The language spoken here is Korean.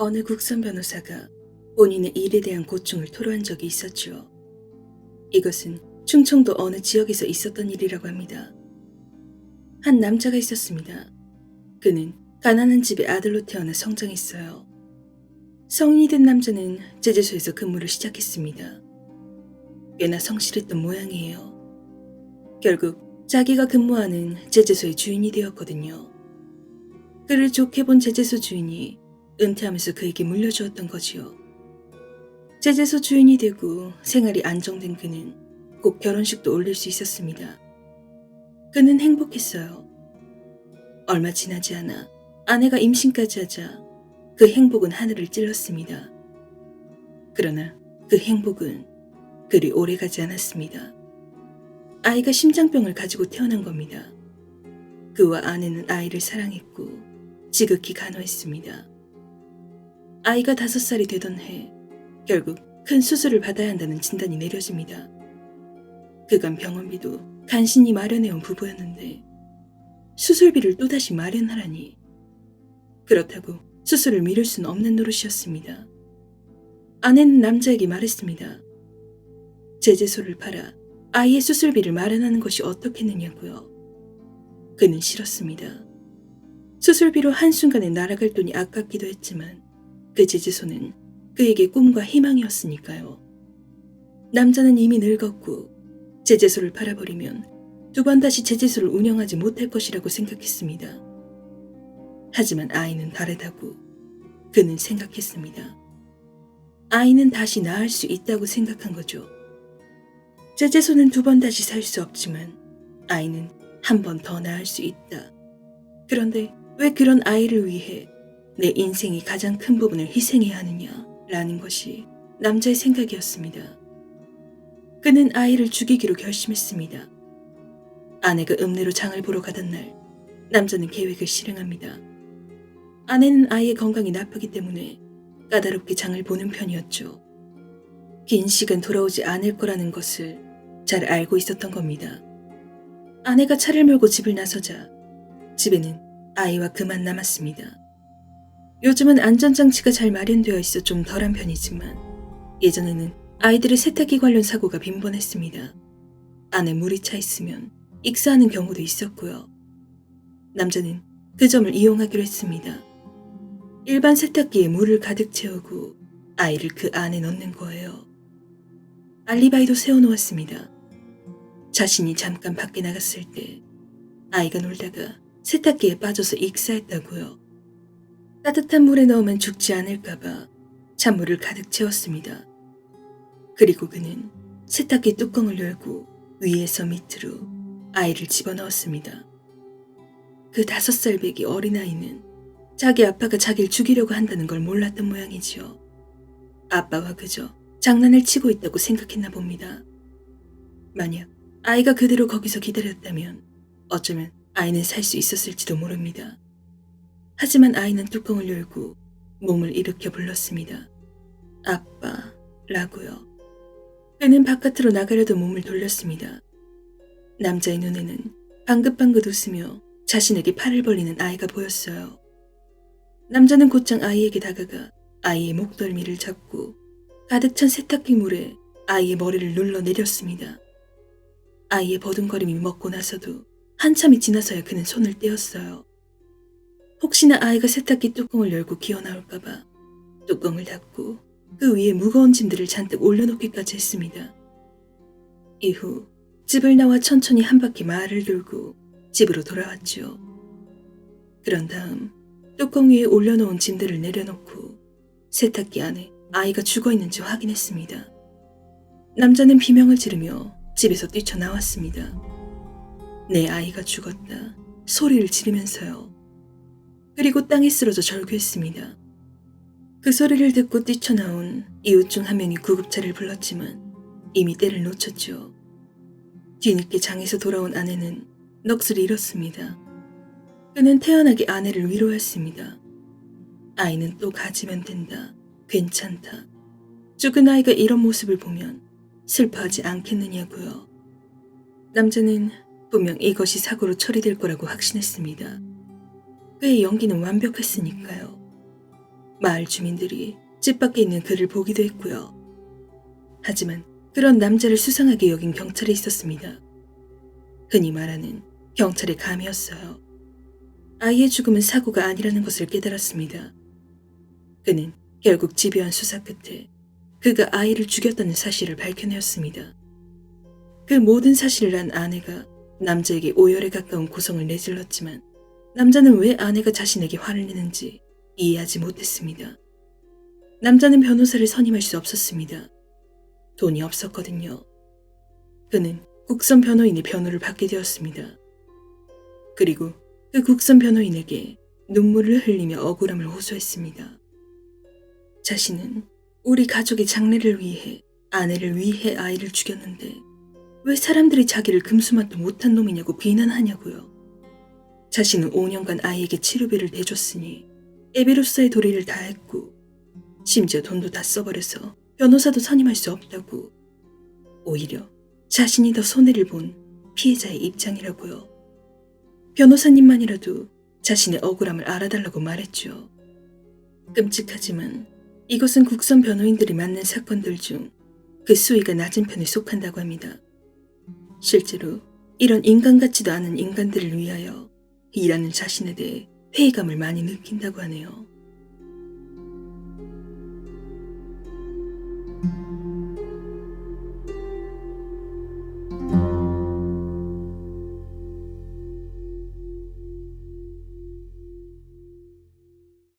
어느 국선 변호사가 본인의 일에 대한 고충을 토로한 적이 있었죠. 이것은 충청도 어느 지역에서 있었던 일이라고 합니다. 한 남자가 있었습니다. 그는 가난한 집의 아들로 태어나 성장했어요. 성인이 된 남자는 제재소에서 근무를 시작했습니다. 꽤나 성실했던 모양이에요. 결국 자기가 근무하는 제재소의 주인이 되었거든요. 그를 좋게 본 제재소 주인이 은퇴하면서 그에게 물려주었던 거지요. 제재소 주인이 되고 생활이 안정된 그는 꼭 결혼식도 올릴 수 있었습니다. 그는 행복했어요. 얼마 지나지 않아 아내가 임신까지 하자 그 행복은 하늘을 찔렀습니다. 그러나 그 행복은 그리 오래 가지 않았습니다. 아이가 심장병을 가지고 태어난 겁니다. 그와 아내는 아이를 사랑했고 지극히 간호했습니다. 아이가 다섯 살이 되던 해 결국 큰 수술을 받아야 한다는 진단이 내려집니다. 그간 병원비도 간신히 마련해온 부부였는데 수술비를 또다시 마련하라니 그렇다고 수술을 미룰 수는 없는 노릇이었습니다. 아내는 남자에게 말했습니다. 제재소를 팔아 아이의 수술비를 마련하는 것이 어떻겠느냐고요. 그는 싫었습니다. 수술비로 한순간에 날아갈 돈이 아깝기도 했지만 그 제재소는 그에게 꿈과 희망이었으니까요. 남자는 이미 늙었고 제재소를 팔아버리면 두 번 다시 제재소를 운영하지 못할 것이라고 생각했습니다. 하지만 아이는 다르다고 그는 생각했습니다. 아이는 다시 낳을 수 있다고 생각한 거죠. 제재소는 두 번 다시 살 수 없지만 아이는 한 번더 낳을 수 있다. 그런데 왜 그런 아이를 위해 내 인생의 가장 큰 부분을 희생해야 하느냐 라는 것이 남자의 생각이었습니다. 그는 아이를 죽이기로 결심했습니다. 아내가 읍내로 장을 보러 가던 날 남자는 계획을 실행합니다. 아내는 아이의 건강이 나쁘기 때문에 까다롭게 장을 보는 편이었죠. 긴 시간 돌아오지 않을 거라는 것을 잘 알고 있었던 겁니다. 아내가 차를 몰고 집을 나서자 집에는 아이와 그만 남았습니다. 요즘은 안전장치가 잘 마련되어 있어 좀 덜한 편이지만 예전에는 아이들의 세탁기 관련 사고가 빈번했습니다. 안에 물이 차 있으면 익사하는 경우도 있었고요. 남자는 그 점을 이용하기로 했습니다. 일반 세탁기에 물을 가득 채우고 아이를 그 안에 넣는 거예요. 알리바이도 세워놓았습니다. 자신이 잠깐 밖에 나갔을 때 아이가 놀다가 세탁기에 빠져서 익사했다고요. 따뜻한 물에 넣으면 죽지 않을까봐 찬물을 가득 채웠습니다. 그리고 그는 세탁기 뚜껑을 열고 위에서 밑으로 아이를 집어넣었습니다. 그 다섯 살 배기 어린아이는 자기 아빠가 자기를 죽이려고 한다는 걸 몰랐던 모양이지요. 아빠와 그저 장난을 치고 있다고 생각했나 봅니다. 만약 아이가 그대로 거기서 기다렸다면 어쩌면 아이는 살 수 있었을지도 모릅니다. 하지만 아이는 뚜껑을 열고 몸을 일으켜 불렀습니다. 아빠 라고요. 그는 바깥으로 나가려도 몸을 돌렸습니다. 남자의 눈에는 방긋방긋 웃으며 자신에게 팔을 벌리는 아이가 보였어요. 남자는 곧장 아이에게 다가가 아이의 목덜미를 잡고 가득 찬 세탁기 물에 아이의 머리를 눌러 내렸습니다. 아이의 버둥거림이 먹고 나서도 한참이 지나서야 그는 손을 떼었어요. 혹시나 아이가 세탁기 뚜껑을 열고 기어 나올까봐 뚜껑을 닫고 그 위에 무거운 짐들을 잔뜩 올려놓기까지 했습니다. 이후 집을 나와 천천히 한 바퀴 마을을 돌고 집으로 돌아왔죠. 그런 다음 뚜껑 위에 올려놓은 짐들을 내려놓고 세탁기 안에 아이가 죽어 있는지 확인했습니다. 남자는 비명을 지르며 집에서 뛰쳐나왔습니다. 내 아이가 죽었다. 소리를 지르면서요. 그리고 땅에 쓰러져 절규했습니다. 그 소리를 듣고 뛰쳐나온 이웃 중 한 명이 구급차를 불렀지만 이미 때를 놓쳤죠. 뒤늦게 장에서 돌아온 아내는 넋을 잃었습니다. 그는 태연하게 아내를 위로했습니다. 아이는 또 가지면 된다. 괜찮다. 죽은 아이가 이런 모습을 보면 슬퍼하지 않겠느냐고요. 남자는 분명 이것이 사고로 처리될 거라고 확신했습니다. 그의 연기는 완벽했으니까요. 마을 주민들이 집 밖에 있는 그를 보기도 했고요. 하지만 그런 남자를 수상하게 여긴 경찰이 있었습니다. 흔히 말하는 경찰의 감이었어요. 아이의 죽음은 사고가 아니라는 것을 깨달았습니다. 그는 결국 집요한 수사 끝에 그가 아이를 죽였다는 사실을 밝혀내었습니다. 그 모든 사실을 안 아내가 남자에게 오열에 가까운 고성을 내질렀지만 남자는 왜 아내가 자신에게 화를 내는지 이해하지 못했습니다. 남자는 변호사를 선임할 수 없었습니다. 돈이 없었거든요. 그는 국선 변호인의 변호를 받게 되었습니다. 그리고 그 국선 변호인에게 눈물을 흘리며 억울함을 호소했습니다. 자신은 우리 가족의 장래를 위해 아내를 위해 아이를 죽였는데 왜 사람들이 자기를 금수만도 못한 놈이냐고 비난하냐고요. 자신은 5년간 아이에게 치료비를 대줬으니 에베로스의 도리를 다했고 심지어 돈도 다 써버려서 변호사도 선임할 수 없다고 오히려 자신이 더 손해를 본 피해자의 입장이라고요. 변호사님만이라도 자신의 억울함을 알아달라고 말했죠. 끔찍하지만 이것은 국선 변호인들이 맡는 사건들 중 그 수위가 낮은 편에 속한다고 합니다. 실제로 이런 인간 같지도 않은 인간들을 위하여 일하는 자신에 대해 회의감을 많이 느낀다고 하네요.